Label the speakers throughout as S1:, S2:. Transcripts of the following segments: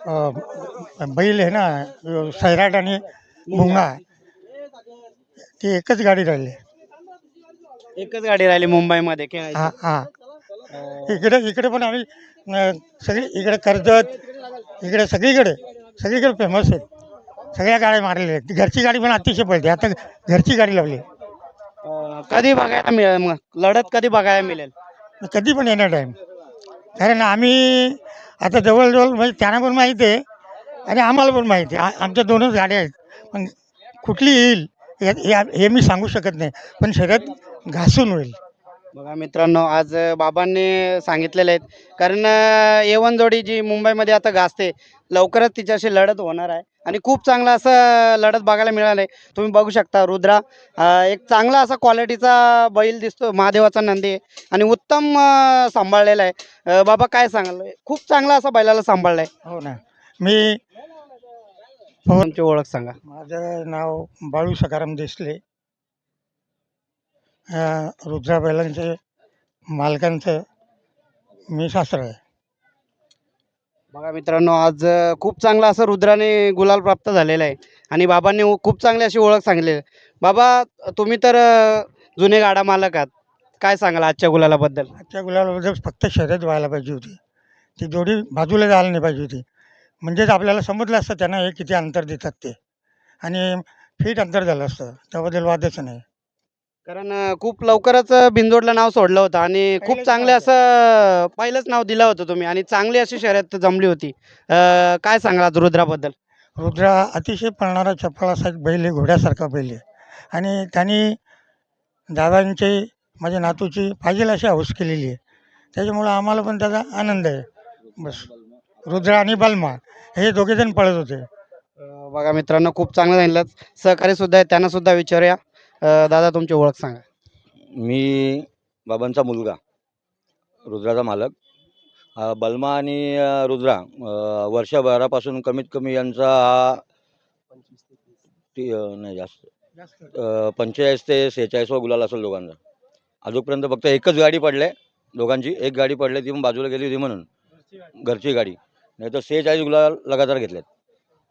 S1: बैल आहे ना सैराट आणि मुंगा. ती एकच गाडी राहिली.
S2: एकच गाडी राहिली मुंबईमध्ये खेळायची.
S1: हा हा. इकडे इकडे पण आम्ही अ, सगळी इकडे कर्जत इकडे सगळीकडे सगळीकडे फेमस आहेत सगळ्या गाड्या मारलेल्या आहेत. घरची गाडी पण अतिशय पळते. आता घरची गाडी लावली.
S2: अं, कधी बघायला मिळेल मग? लढत कधी बघायला मिळेल?
S1: कधी पण येणार टाईम कारण आम्ही आता जवळजवळ म्हणजे त्यांना पण माहिती आहे आणि आम्हाला पण माहिती आहे. आमच्या दोनच गाड्या आहेत. पण कुठली येईल हे हे मी सांगू शकत नाही. पण शर्यत घासून होईल.
S2: बघा मित्रांनो आज बाबांनी सांगितलेले आहेत. कारण एवन जोडी जी मुंबईमध्ये आता गाजते लवकरच तिच्याशी लढत होणार आहे. आणि खूप चांगलं असं लढत बघायला मिळालं आहे तुम्ही बघू शकता रुद्रा. एक चांगला असा क्वालिटीचा बैल दिसतो महादेवाचा नंदी. आणि उत्तम सांभाळलेला आहे. बाबा काय सांगाल? खूप चांगला असा बैलाला सांभाळला आहे
S1: हो ना. मी
S2: तुमची ओळख सांगा.
S1: माझं नाव बाळू सकाराम देसले. रुद्रा बैलांचे मालकांचं मी सासरा आहे.
S2: बघा मित्रांनो आज खूप चांगला असं रुद्राने गुलाल प्राप्त झालेला आहे. आणि बाबांनी खूप चांगली अशी ओळख सांगली. आहे बाबा तुम्ही तर जुने गाडा मालक आहात. काय सांगाल आजच्या गुलालाबद्दल?
S1: आजच्या गुलाबद्दल फक्त शर्यत व्हायला पाहिजे होती. ती जोडी बाजूला जायला नाही पाहिजे होती. म्हणजेच आपल्याला समजलं असतं त्यांना हे किती अंतर देतात ते. आणि फिट अंतर झालं असतं. त्याबद्दल वादच नाही.
S2: कारण अ, खूप लवकरच बिंदोडला नाव सोडलं होतं आणि खूप चांगले असं पहिलंच नाव दिलं होतं तुम्ही आणि चांगली अशी शर्यत जमली होती. अ, काय सांगाल आज रुद्राबद्दल?
S1: रुद्रा अतिशय पळणारा चपळ असा एक बैल आहे घोड्यासारखा बैल आहे. आणि त्यांनी दादांची माझ्या नातूची पाहिजे अशी हौस केलेली आहे. त्याच्यामुळं आम्हाला पण त्याचा आनंद आहे. बस. रुद्रा आणि बलमा हे दोघेजण पळत होते.
S2: अ, बघा मित्रांनो खूप चांगलं सांगितलं सहकारी सुद्धा आहे त्यांना सुद्धा विचारूया. दादा तुमची ओळख सांगा.
S3: मी बाबांचा मुलगा रुद्राचा मालक. अ, बलमा आणि अ, रुद्रा अ, वर्षभरापासून कमीत कमी यांचा हा ती अ, नाही जास्त. अ, पंचेचाळीस ते सेहेचाळीसवा गुलाल असेल दोघांचा. अजूनपर्यंत फक्त एकच गाडी पडले दोघांची. एक गाडी पडली ती पण बाजूला गेली होती म्हणून. घरची गाडी. नाही तर सेहेचाळीस गुलाल लगातार घेतलेत.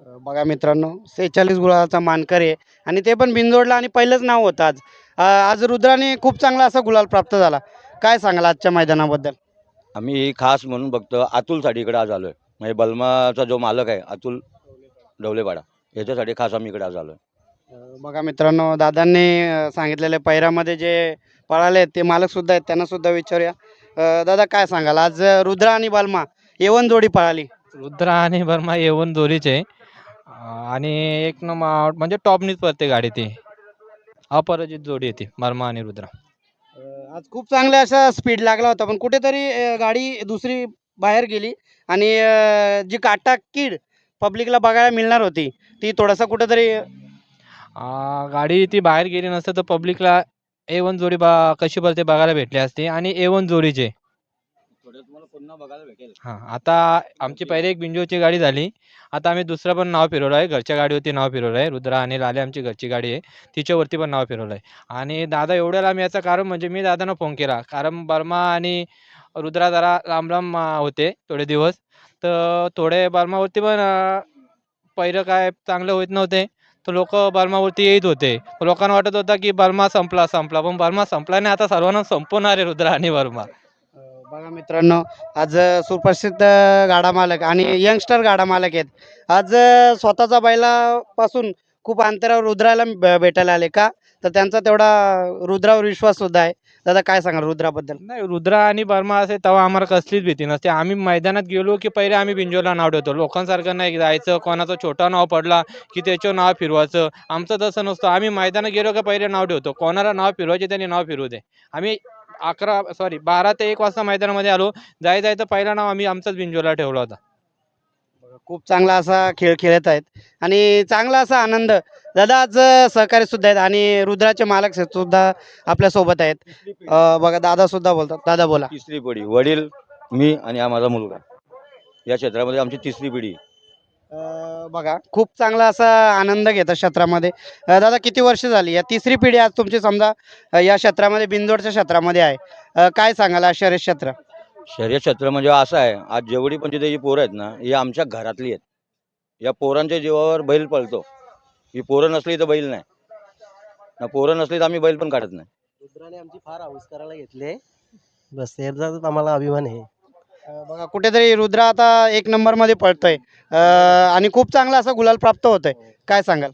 S2: बघा मित्रांनो सेहेचाळीस गुलाचा मानकर आहे. आणि ते पण बिंदोडला आणि पहिलंच नाव होतं आज. आज रुद्राने खूप चांगला असा गुलाल प्राप्त झाला. काय सांगाल आजच्या मैदानाबद्दल?
S3: आम्ही खास म्हणून फक्त अतुलसाठी इकडे आज आलो आहे म्हणजे बलमाचा जो मालक आहे अतुल ढवलेपाडा याच्यासाठी खास आम्ही इकडे आज आलो आहे
S2: अ, बघा मित्रांनो दादांनी सांगितलेले पैरामध्ये जे पळाले आहेत ते मालक सुद्धा आहेत त्यांना सुद्धा विचारूया. दादा काय सांगाल? आज रुद्रा आणि बालमा येवन जोडी पळाली.
S4: रुद्रा आणि बर्मा येऊन दोरीचे आणि एक नंबर म्हणजे टॉपनीच पडते गाडी ती. अपराजित जोडी येते बर्मा आणि रुद्रा.
S2: आज खूप चांगला असा स्पीड लागला होता पण कुठेतरी अ, गाडी दुसरी बाहेर गेली आणि अ, जी काटा कीड पब्लिकला बघायला मिळणार होती ती थोडासा कुठेतरी
S4: आ, गाडी ती बाहेर गेली नसतं तर पब्लिकला ए वन जोडी बा कशी पडते बघायला भेटली असती. आणि ए वन जोडीचे
S3: तुम्हाला पुन्हा बघायला भेटेल
S4: हा आता आमची पहिले एक बिंजोची गाडी झाली. आता आम्ही दुसरं पण नाव फिरवलं आहे. घरच्या गाडीवरती नाव फिरवलं आहे. रुद्रा आणि लाले आमची घरची गाडी आहे. तिच्यावरती पण नाव फिरवलं आहे. आणि दादा एवढ्या लांब याचं कारण म्हणजे मी दादांना फोन केला. कारण बर्मा आणि रुद्रा जरा लांब लांब होते थोडे दिवस. तर थोडे बर्मावरती पण पहिलं काय चांगलं होत नव्हते. तर लोक बर्मावरती येत होते. लोकांना वाटत होता की बर्मा संपला संपला. पण बर्मा संपला नाही. आता सर्वांना संपवणार आहे रुद्रा आणि बर्मा.
S2: बघा मित्रांनो आज सुप्रसिद्ध गाडा मालक आणि यंगस्टर गाडा मालक आहेत. आज स्वतःचा बैलापासून खूप अंतरावर रुद्राला भेटायला आले का? तर त्यांचा तेवढा रुद्रावर विश्वास सुद्धा आहे. दादा काय सांगाल रुद्राबद्दल?
S4: नाही रुद्रा आणि बर्मा असे तेव्हा आम्हाला कसलीच भीती नसते. आम्ही मैदानात गेलो की पहिले आम्ही बिंजोला नाव ठेवतो. लोकांसारखं नाही जायचं कोणाचं छोटा नाव पडला की त्याचं नाव फिरवायचं. आमचं तसं नसतं. आम्ही मैदानात गेलो की पहिले नाव ठेवतो. कोणाला नाव फिरवायचे त्यांनी नाव फिरवू दे. आम्ही अकरा सॉरी बारा ते एक वाजता मैदानामध्ये आलो. जाय जायचं पहिला नाव आम्ही आमचाच बिंजोला ठेवला होता.
S2: खूप चांगला असा खेळ खेळत आहेत. आणि चांगला असा आनंद. दादा आज सहकारी सुद्धा आहेत आणि रुद्राचे मालक सुद्धा आपल्यासोबत आहेत. अ, बघा दादा सुद्धा बोलतात. दादा बोला.
S3: तिसरी पिढी. वडील मी आणि हा माझा मुलगा. या क्षेत्रामध्ये आमची तिसरी पिढी.
S2: अ, बघा खूप चांगला असा आनंद घेतात क्षेत्रामध्ये. अ, दादा किती वर्ष झाली? या तिसरी पिढी आज तुमची समजा अ, या क्षेत्रामध्ये बिंदोडच्या क्षेत्रामध्ये आहे. अ, काय सांगाल आज शर्यत क्षेत्र?
S3: शर्यत क्षेत्र म्हणजे असं आहे आज जेवढी पण तिथे जी पोरं आहेत ना ही आमच्या घरातली आहेत. या पोरांच्या जीवावर बैल पळतो. ही पोरं नसली तर बैल नाही. ना पोरं नसली तर आम्ही बैल पण काढत नाही.
S5: रुद्राने आमची फार हाऊस करायला घेतले. बस याचाच आम्हाला अभिमान आहे.
S2: बघा कुठेतरी रुद्र आता एक नंबरमध्ये पळतोय. अं, आणि खूप चांगला असा गुलाल प्राप्त होतोय. काय सांगाल?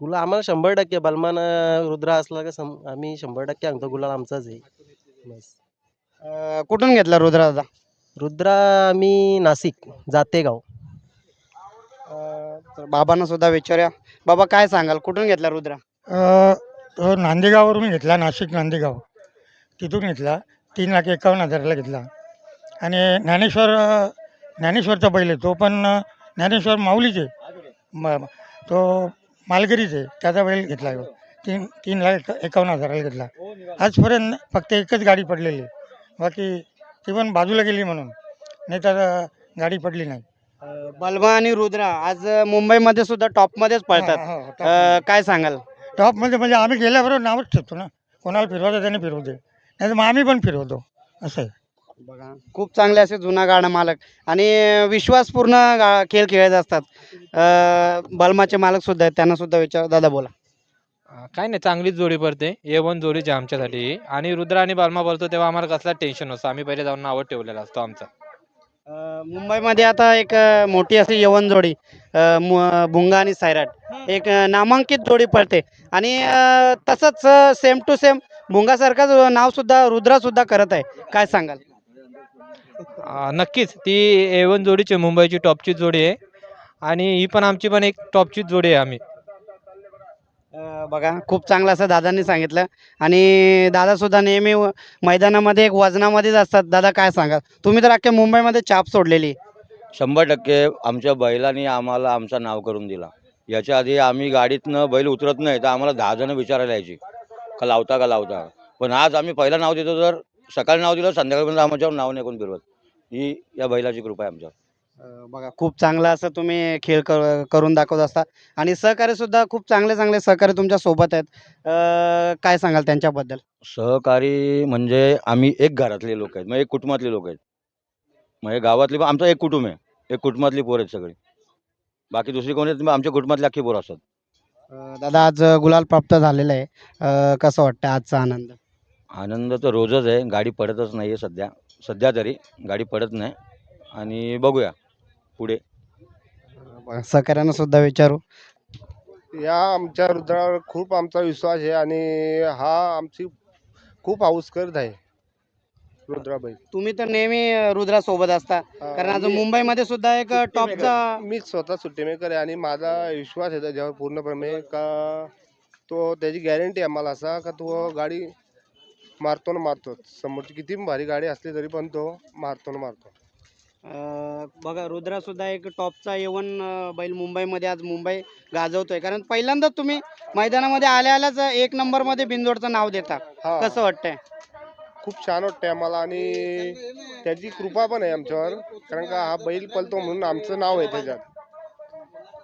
S5: गुलाल आम्हाला शंभर टक्के बलमान अं, रुद्र असला का सम- आम्ही शंभर टक्के आमचा गुलाल आमचाच आहे. बस.
S2: अं, कुठून घेतला रुद्र दादा
S5: रुद्रा आम्ही नाशिक जातेगाव.
S2: अं, तर बाबांना सुद्धा विचारूया. बाबा काय सांगाल? कुठून घेतला रुद्र?
S1: अ, तो नांदेगाववरून घेतला नाशिक नांदेगाव. तिथून घेतला. तीन लाख एकावन्न हजाराला घेतला. आणि ज्ञानेश्वर ज्ञानेश्वरचा बैल आहे. तो पण ज्ञानेश्वर माऊलीचे म तो मालगिरीचे त्याचा बैल घेतला ह्यो. तीन तीन लाख एका- एकावन्न हजाराला घेतला. आजपर्यंत फक्त एकच गाडी पडलेली आहे. बाकी ती पण बाजूला गेली म्हणून. नाही तर गाडी पडली नाही.
S2: अं, बलमा आणि रुद्र आज मुंबईमध्ये सुद्धा टॉप मध्येच पळतात.
S1: हा, हा,
S2: काय सांगाल?
S1: टॉपमध्ये म्हणजे आम्ही गेल्याबरोबर नावच ठेवतो ना. कोणाला फिरवायचं त्याने फिरवू दे. नाही तर मग आम्ही पण फिरवतो. असं आहे.
S2: बघा. खूप चांगले असे जुना गाडा मालक. आणि विश्वासपूर्ण गा- खेळ खेळत असतात. अं, बलमाचे मालक सुद्धा आहेत. त्यांना सुद्धा विचार दादा बोला.
S4: अं, काय नाही. चांगलीच जोडी पडते. ए वन जोडीची आमच्यासाठी. ही. आणि रुद्र आणि बालमा बोलतो तेव्हा आम्हाला कसला टेन्शन नसतं. आम्ही पहिले जाऊन नावं ठेवलेला असतो आमचा.
S2: अं, मुंबईमध्ये आता एक अं, मोठी अशी यवन जोडी अं, मु- भुंगा आणि सायराट. एक अं, नामांकित जोडी पडते. आणि अं, तसंच सेम टू सेम भुंगासारखंच नाव सुद्धा रुद्रा सुद्धा करत आहे. काय सांगाल?
S4: नक्कीच. ती ए वन जोडीची आहे, मुंबईची टॉपची जोडी आहे. आणि ही पण आमची पण एक टॉपचीच जोडी आहे आम्ही.
S2: बघा खूप चांगलं असं दादांनी सांगितलं. आणि दादा सुद्धा नेहमी मैदानामध्ये एक वजनामध्येच असतात. दादा काय सांगाल? तुम्ही तर अख्ख्या मुंबईमध्ये छाप सोडलेली.
S3: शंभर टक्के आमच्या बैलांनी आम्हाला आमचं नाव करून दिला. याच्या आधी आम्ही गाडीतनं बैल उतरत नाही तर आम्हाला दहा जणं विचारायला यायची. का लावता का लावता? पण आज आम्ही पहिला नाव देतो तर सकाळी नाव दिलं संध्याकाळपर्यंत आमच्यावर नाव नाही कोण फिरवत. ही या बैलाची कृपा आहे आमच्यावर.
S2: अं, बघा खूप चांगला असं तुम्ही खेळ कर करून दाखवत असता. आणि सहकार्य सुद्धा खूप चांगले चांगले सहकार्य तुमच्यासोबत आहेत. अं, काय सांगाल त्यांच्याबद्दल?
S3: सहकारी म्हणजे आम्ही एक घरातले लोक आहेत म्हणजे एक कुटुंबातले लोक आहेत. म्हणजे गावातली पण आमचं एक कुटुंब आहे. एक कुटुंबातली पोरं आहेत सगळी. बाकी दुसरी कोणी आहेत, आमच्या कुटुंबातली अख्खी पोरं असतात.
S2: अं, दादा आज गुलाल प्राप्त झालेला आहे. अं, कसं वाटतं आजचा आनंद?
S3: आनंद तर रोजच आहे. गाडी पडतच नाही आहे सध्या. सध्या तरी गाडी पडत नाही. आणि बघूया पुढे.
S2: बघा, सहकार्यांना सुद्धा विचारू.
S6: या आमच्या रुद्रावर खूप आमचा विश्वास आहे आणि हा आमची खूप करत आहे. रुद्राबाई.
S2: तुम्ही तर नेहमी रुद्रा सोबत असता. कारण आज मुंबईमध्ये सुद्धा एक टॉपचा
S6: मी स्वतः सुट्टी मेकर आहे आणि माझा विश्वास आहे त्याच्यावर पूर्णपणे का तो त्याची गॅरंटी आहे मला असा का तो गाडी मारतो ना मारतो. समोरची किती भारी गाडी असली तरी पण तो मारतो ना मारतो.
S2: अं, बघा रुद्रा सुद्धा एक टॉपचा येवन बैल मुंबईमध्ये आज मुंबई गाजवतोय. कारण पहिल्यांदाच तुम्ही मैदानामध्ये आल्या आल्याच एक नंबरमध्ये बिनजोडचं नाव देता.
S6: हा.
S2: कसं वाटतंय?
S6: खूप छान वाटतंय आम्हाला आणि त्याची कृपा पण आहे आमच्यावर. कारण का हा बैल पलतो म्हणून आमचं नाव आहे त्याच्यात.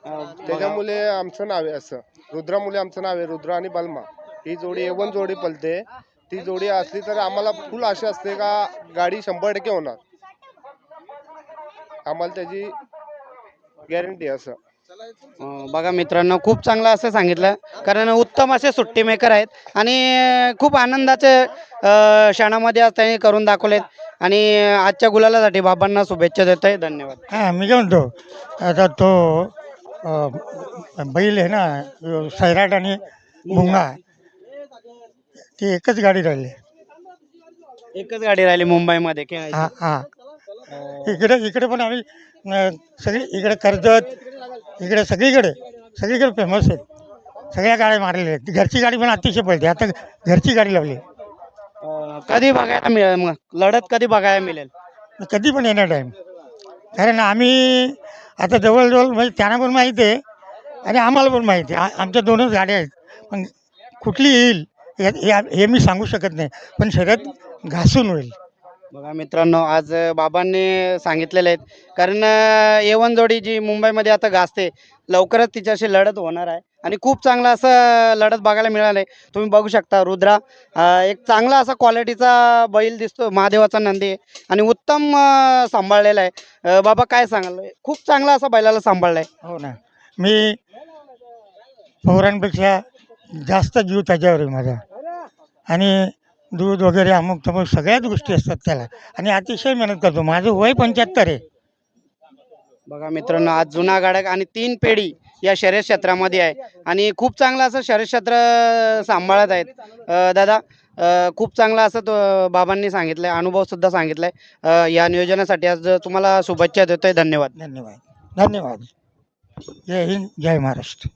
S2: अं, बघा,
S6: त्याच्यामुळे आमचं नाव आहे असं. रुद्रामुळे आमचं नाव आहे रुद्र आणि बलमा. ही जोडी एवन जोडी पलते ती जोडी असली तर आम्हाला फुल आशा असते का गाडी शंभर टक्के होणार. आम्हाला त्याची गॅरंटी असं.
S2: अं, बघा मित्रांनो खूप चांगलं असं सांगितलं. कारण उत्तम असे सुट्टी मेकर आहेत. आणि खूप आनंदाचे अं, क्षणामध्ये आज त्यांनी करून दाखवलेत. आणि आजच्या गुलालासाठी बाबांना शुभेच्छा देतोय. धन्यवाद.
S1: हां मी काय म्हणतो आता तो अ, बैल आहे ना सैराट आणि भुंगा ती एकच गाडी राहिली.
S2: एकच गाडी राहिली मुंबईमध्ये
S1: हां हां. इकडे इकडे पण आम्ही अ, सगळी इकडे कर्जत इकडे सगळीकडे सगळीकडे फेमस आहेत. सगळ्या गाड्या मारलेल्या आहेत. घरची गाडी पण अतिशय पडते आता घरची गाडी लावली.
S2: अं, कधी बघायला मिळेल मग? लढत कधी बघायला मिळेल?
S1: कधी पण येणार टाईम कारण आम्ही आता जवळजवळ म्हणजे त्यांना पण माहिती आहे आणि आम्हाला पण माहिती आहे. आ- आमच्या दोनच गाड्या आहेत. पण कुठली येईल? हे हे- मी सांगू शकत नाही पण शर्यत घासून होईल.
S2: बघा मित्रांनो आज बाबांनी सांगितलेले आहेत कारण एवन जोडी जी मुंबईमध्ये आता गाजते लवकरच तिच्याशी लढत होणार आहे आणि खूप चांगलं असं लढत बघायला मिळालं आहे. तुम्ही बघू शकता रुद्रा एक चांगला असा क्वालिटीचा बैल दिसतो महादेवाचा नंदी आहे आणि उत्तम सांभाळलेला आहे. बाबा काय सांगाल? खूप चांगला असा बैलाला सांभाळला आहे
S1: हो ना. मी पोरांपेक्षा जास्त जीव त्याच्यावर आहे माझा. आणि दूध वगैरे अमुक तमुक सगळ्याच गोष्टी असतात त्याला. आणि अतिशय मेहनत करतो. माझं वय पंच्याहत्तर आहे.
S2: बघा मित्रांनो आज जुना गाडक आणि तीन पेढी या शर्यत क्षेत्रामध्ये आहे. आणि खूप चांगलं असं शर्यत क्षेत्र सांभाळत आहेत. अ, दादा अ, खूप चांगलं असं तो बाबांनी सांगितलं आहे अनुभवसुद्धा सांगितला आहे या नियोजनासाठी आज तुम्हाला शुभेच्छा देतोय. धन्यवाद.
S1: धन्यवाद. धन्यवाद. जय हिंद जय महाराष्ट्र.